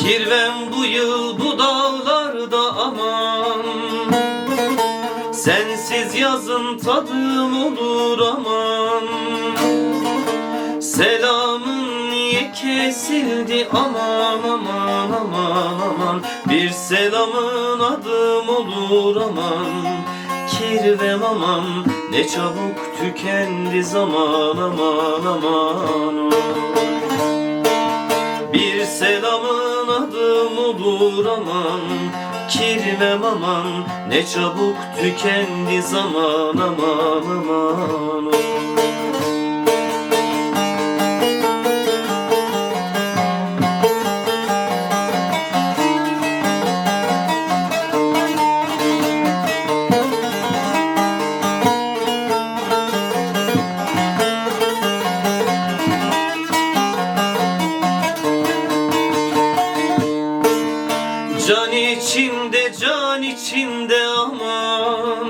Kirvem bu yıl bu dağlarda aman. Sensiz yazın tadım olur aman. Selamın niye kesildi? Aman aman aman aman. Bir selamın adım olur aman. Kirvem aman ne çabuk tükendi zaman aman aman. Bir selamın olur aman Kirvem aman ne çabuk tükendi zaman aman aman Can içinde can içinde aman.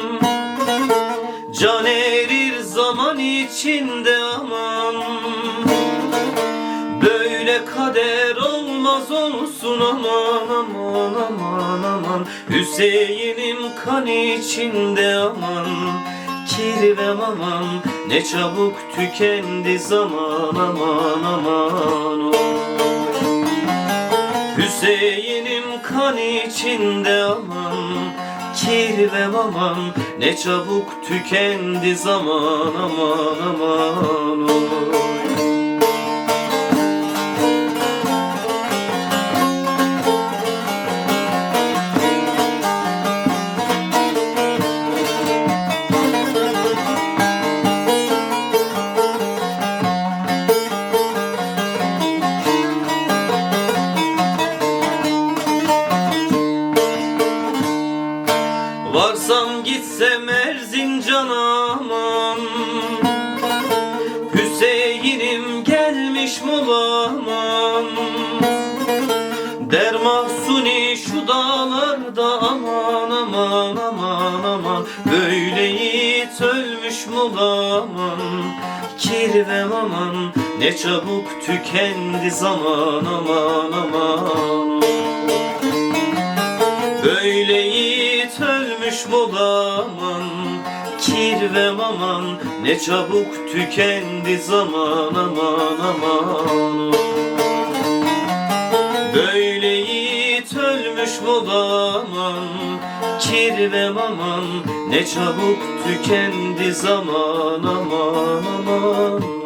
Can erir zaman içinde aman. Böyle kader olmaz olsun aman aman aman aman. Hüseyin'im kan içinde aman. Kirvem aman ne çabuk tükendi zaman aman aman oy. İçinde aman Kirvem aman ne çabuk tükendi zaman aman aman oy. Gitsem Erzincan'a aman Hüseyin'im gelmiş molaman Der mahsuni şu dağlarda aman aman aman aman. Böyle yiğit ölmüş molaman Kirvem aman ne çabuk tükendi zaman aman aman bolaman Kirvem aman ne çabuk tükendi zaman aman aman. Böyle yiğit ölmüş Kirvem aman ne çabuk tükendi zaman aman aman